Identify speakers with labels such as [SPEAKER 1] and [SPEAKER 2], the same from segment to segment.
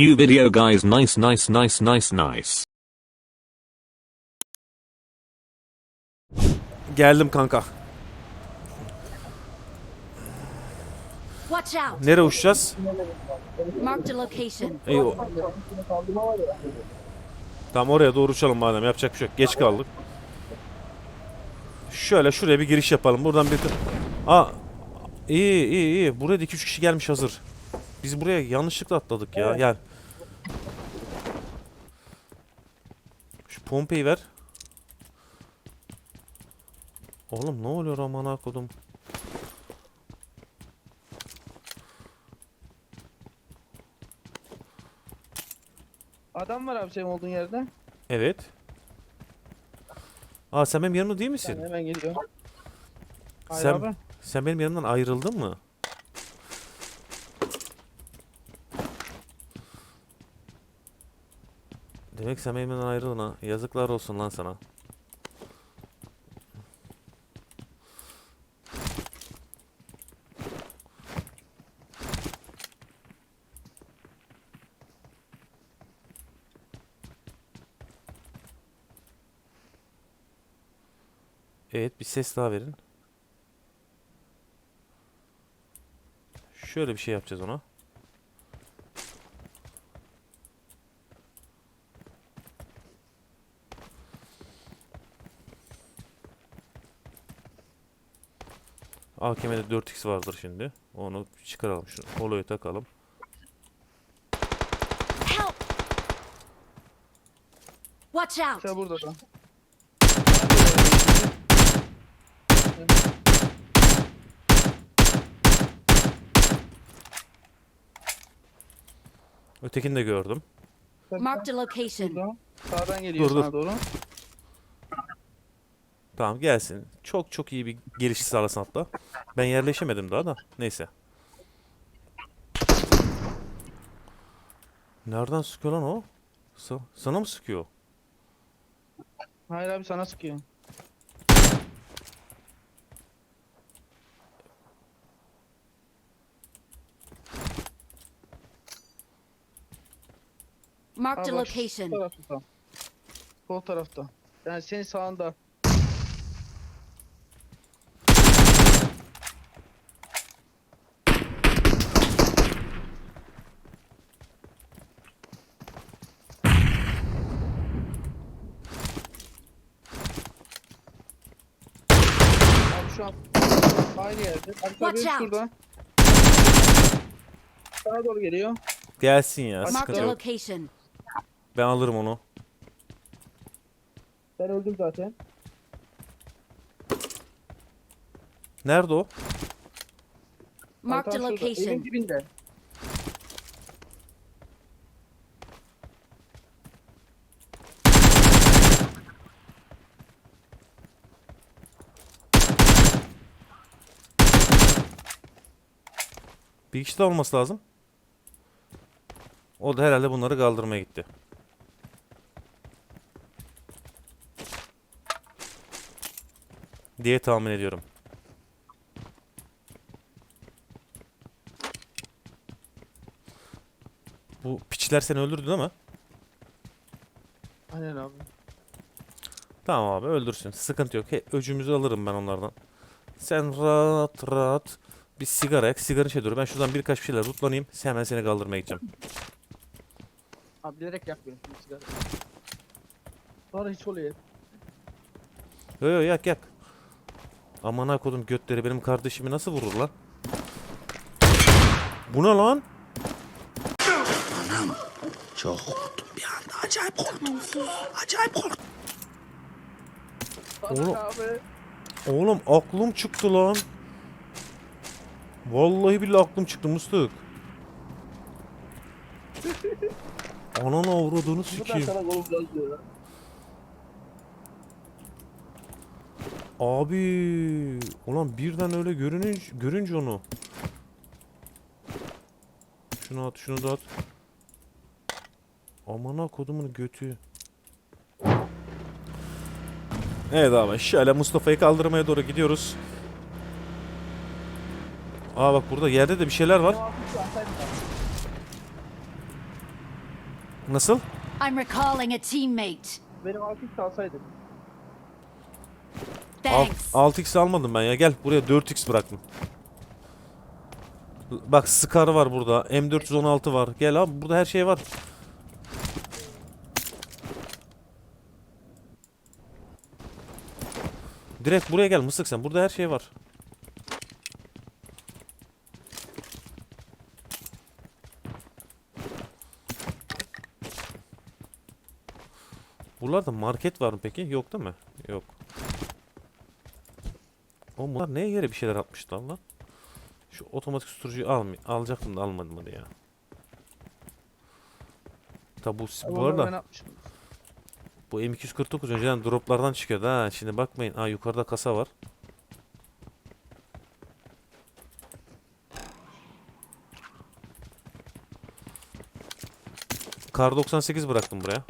[SPEAKER 1] New video guys nice nice nice nice nice.
[SPEAKER 2] Geldim kanka.
[SPEAKER 3] Watch out!
[SPEAKER 2] Nereye uçacağız?
[SPEAKER 3] Marked a location.
[SPEAKER 2] İyi o. Tamam oraya doğru uçalım madem yapacak bir şey yok. Geç kaldık. Şöyle şuraya bir giriş yapalım. Buradan bir... Aa, iyi iyi iyi. Buraya da 2-3 kişi gelmiş hazır. Biz buraya yanlışlıkla atladık ya. Gel. Şu pompeyi ver. Oğlum ne oluyor amına kodum?
[SPEAKER 4] Adam var abi senin olduğun yerde.
[SPEAKER 2] Evet. Aa sen benim yanımda değil misin?
[SPEAKER 4] Sen hemen geliyor. Hayır
[SPEAKER 2] Sen-
[SPEAKER 4] abi.
[SPEAKER 2] Sen benim yanımdan ayrıldın mı? Demek sen benim yanımdan ayrıldın ha. Yazıklar olsun lan sana. Evet bir ses daha verin. Şöyle bir şey yapacağız ona. AKM'de 4x vardır şimdi. Onu çıkaralım. Şu holoyu takalım.
[SPEAKER 3] Help! Watch out!
[SPEAKER 4] İşte burada da.
[SPEAKER 2] Ötekini de gördüm.
[SPEAKER 3] Marked a location.
[SPEAKER 4] Sağdan geliyor
[SPEAKER 2] Dur, dur.
[SPEAKER 4] sana doğru.
[SPEAKER 2] Tamam gelsin. Çok çok iyi bir geliş sağlasın hatta. Ben yerleşemedim daha da. Neyse. Nereden sıkıyor lan o? Sa- sana mı sıkıyor?
[SPEAKER 4] Hayır abi sana sıkıyor.
[SPEAKER 3] Marked a
[SPEAKER 4] Abi bak, şu
[SPEAKER 3] location.
[SPEAKER 4] tarafta. Sol tarafta. Yani senin sağında. Şu an aynı yerde. Arka
[SPEAKER 3] Watch out.
[SPEAKER 4] şurada. Sana doğru geliyor.
[SPEAKER 2] Gelsin ya
[SPEAKER 3] Marked
[SPEAKER 2] sıkıntı
[SPEAKER 3] a
[SPEAKER 2] yok.
[SPEAKER 3] location.
[SPEAKER 2] Ben alırım onu.
[SPEAKER 4] Ben öldüm zaten.
[SPEAKER 2] Nerede o?
[SPEAKER 3] Marked a
[SPEAKER 4] şurada, Evin
[SPEAKER 3] location.
[SPEAKER 4] dibinde.
[SPEAKER 2] Bir kişi de olması lazım. O da herhalde bunları kaldırmaya gitti. Diye tahmin ediyorum. Bu piçler seni öldürdü değil mi?
[SPEAKER 4] Aynen abi.
[SPEAKER 2] Tamam abi öldürsün. Sıkıntı yok. He, öcümüzü alırım ben onlardan. Sen rahat rahat bir sigara yak. Sigara şey dur. Ben şuradan birkaç bir şeyler tutlanayım. Hemen seni kaldırmaya gideceğim.
[SPEAKER 4] Abi bilerek yakmıyorum şimdi sigara. Sonra hiç oluyor.
[SPEAKER 2] Yo yo yak yak. Aman ha kodum götleri benim kardeşimi nasıl vurur lan? Bu ne lan?
[SPEAKER 5] Çok korktum bir anda. Acayip korktum. Acayip korktum.
[SPEAKER 2] Oğlum. Oğlum aklım çıktı lan. Vallahi billahi aklım çıktı Mıstık. Ananı avradını sikeyim. Abi, ulan birden öyle görününce, görünce onu. Şunu at, şunu da at. Amına kodumun götü. Evet abi, şöyle Mustafa'yı kaldırmaya doğru gidiyoruz. Aa bak burada yerde de bir şeyler var. Nasıl?
[SPEAKER 3] I'm recalling a teammate.
[SPEAKER 4] Benim altı alsaydı.
[SPEAKER 2] Alt,
[SPEAKER 3] Thanks.
[SPEAKER 2] 6x almadım ben ya. Gel buraya 4x bıraktım. Bak Scar var burada. M416 var. Gel abi burada her şey var. Direkt buraya gel mısık sen. Burada her şey var. Buralarda market var mı peki? Yok değil mi? Yok. Oğlum bunlar neye göre bir şeyler atmışlar lan? Şu otomatik susturucuyu almay alacaktım da almadım hadi ya. Tabi bu, bu arada bu M249 önceden droplardan çıkıyordu ha. Şimdi bakmayın. Ha yukarıda kasa var. Kar 98 bıraktım buraya.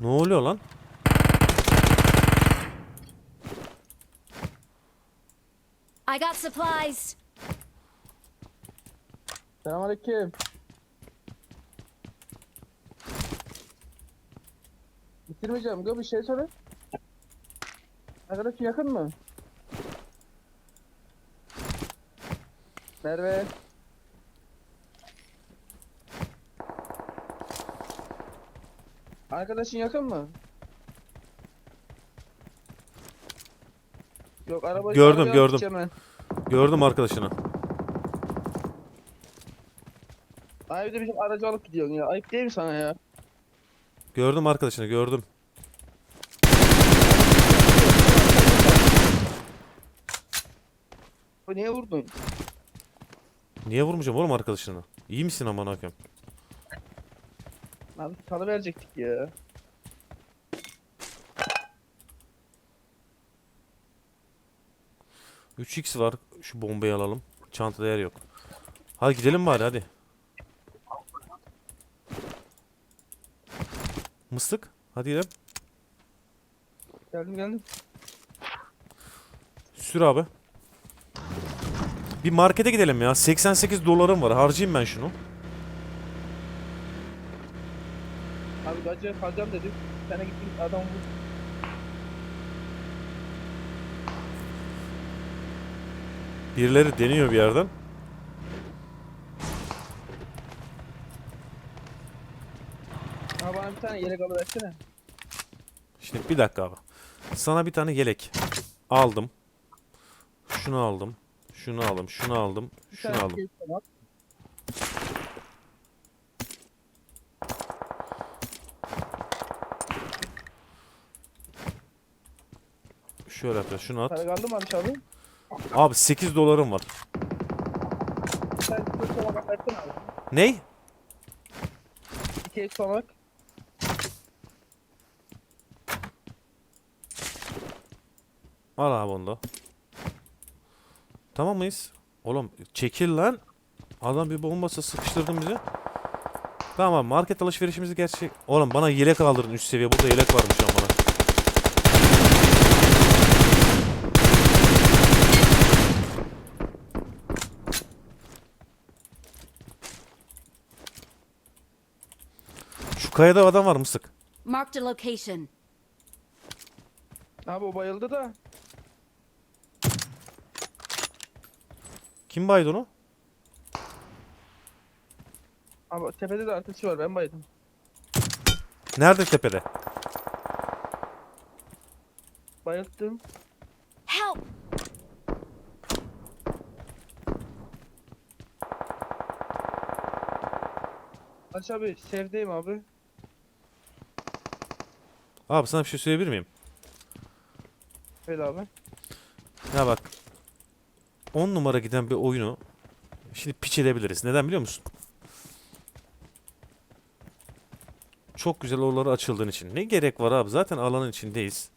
[SPEAKER 2] Ne oluyor lan?
[SPEAKER 3] I got supplies.
[SPEAKER 4] Selamünaleyküm. Bitirmeyeceğim. Gö bir şey söyle. Arkadaşın yakın mı? Merve. Arkadaşın yakın mı? Yok araba
[SPEAKER 2] Gördüm, gördüm.
[SPEAKER 4] ben.
[SPEAKER 2] Gördüm arkadaşını.
[SPEAKER 4] Ay bir de bizim aracı alıp gidiyorsun ya. Ayıp değil mi sana ya?
[SPEAKER 2] Gördüm arkadaşını gördüm.
[SPEAKER 4] Bu niye vurdun?
[SPEAKER 2] Niye vurmayacağım oğlum arkadaşını? İyi misin aman hakem?
[SPEAKER 4] Abi salı verecektik ya.
[SPEAKER 2] Üç x var. Şu bombayı alalım. Çantada yer yok. Hadi gidelim bari hadi. Mıstık. Hadi gidelim.
[SPEAKER 4] Geldim geldim.
[SPEAKER 2] Sür abi. Bir markete gidelim ya. 88 dolarım var. Harcayayım ben şunu.
[SPEAKER 4] Abi gacıya kalacağım dedim. Sana gittim adam vurdu.
[SPEAKER 2] Birileri deniyor bir yerden.
[SPEAKER 4] Abi bana bir tane yelek alıversene.
[SPEAKER 2] Şimdi bir dakika abi. Sana bir tane yelek aldım. Şunu aldım. Şunu aldım. Şunu aldım. Şunu aldım.
[SPEAKER 4] şey tamam.
[SPEAKER 2] Şöyle yapacağız. Şunu at.
[SPEAKER 4] Para kaldı mı abi abi?
[SPEAKER 2] Abi 8 dolarım var.
[SPEAKER 4] Bir iki somak versene abi.
[SPEAKER 2] Ney?
[SPEAKER 4] İki somak.
[SPEAKER 2] Al abi onu da. Tamam mıyız? Oğlum çekil lan. Adam bir bombası sıkıştırdın bizi. Tamam market alışverişimizi gerçek... Oğlum bana yelek aldırın üst seviye. Burada yelek varmış ama bana. Kayada adam var mısık?
[SPEAKER 3] Marked a location.
[SPEAKER 4] Abi o bayıldı da.
[SPEAKER 2] Kim baydı onu?
[SPEAKER 4] Abi tepede de arkadaşı var ben bayıldım.
[SPEAKER 2] Nerede tepede?
[SPEAKER 4] Bayılttım.
[SPEAKER 3] Help!
[SPEAKER 4] Aç abi sevdiğim abi.
[SPEAKER 2] Abi sana bir şey söyleyebilir miyim?
[SPEAKER 4] Öyle abi.
[SPEAKER 2] Ya bak. 10 numara giden bir oyunu şimdi piç edebiliriz. Neden biliyor musun? Çok güzel oraları açıldığın için. Ne gerek var abi? Zaten alanın içindeyiz.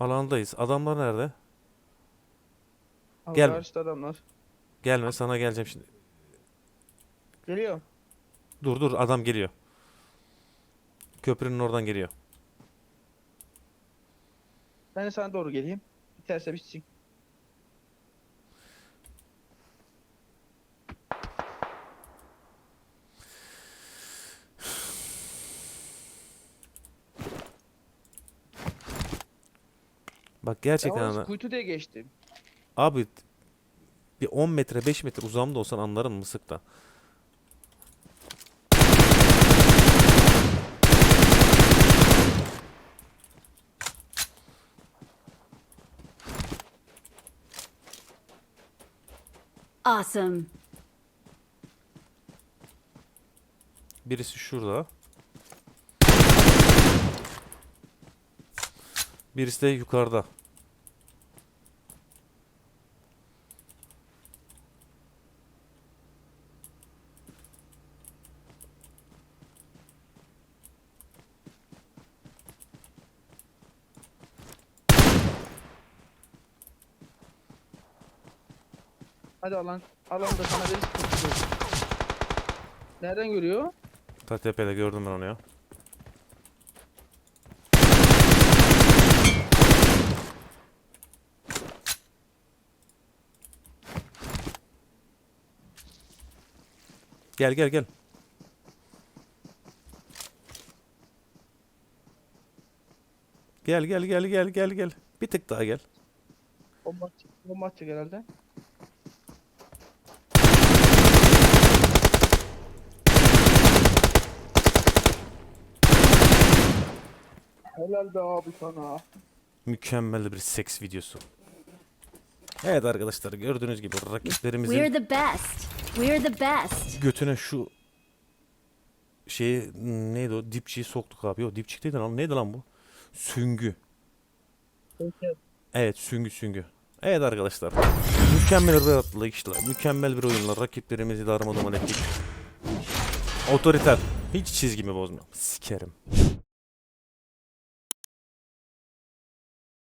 [SPEAKER 2] Alandayız. Adamlar nerede?
[SPEAKER 4] Abi
[SPEAKER 2] Gel.
[SPEAKER 4] Karşıda adamlar.
[SPEAKER 2] Gelme sana geleceğim şimdi.
[SPEAKER 4] Geliyor.
[SPEAKER 2] Dur dur adam geliyor. Köprünün oradan geliyor.
[SPEAKER 4] Ben de sana doğru geleyim. Biterse bitsin.
[SPEAKER 2] Bak gerçekten ana-
[SPEAKER 4] kuytu diye geçtim.
[SPEAKER 2] abi bir 10 metre 5 metre uzamda olsan anlarım mısıkta.
[SPEAKER 3] Awesome.
[SPEAKER 2] Birisi şurada. Birisi de yukarıda.
[SPEAKER 4] Hadi alan. Alan da sana verir. Nereden görüyor?
[SPEAKER 2] Ta tepede gördüm ben onu ya. Gel gel gel. Gel gel gel gel gel gel. Bir tık daha gel.
[SPEAKER 4] Bomba atacak, bomba atacak herhalde. Helal be abi sana.
[SPEAKER 2] Mükemmel bir seks videosu. Evet arkadaşlar gördüğünüz gibi rakiplerimizin
[SPEAKER 3] We're the best. We're the best.
[SPEAKER 2] götüne şu şeyi neydi o dipçiyi soktuk abi. Yok dipçik değil lan neydi lan bu? Süngü. Evet süngü süngü. Evet arkadaşlar. Mükemmel bir atlayışla, mükemmel bir oyunla rakiplerimizi darmadağın ettik. Otoriter. Hiç çizgimi bozmuyorum. Sikerim.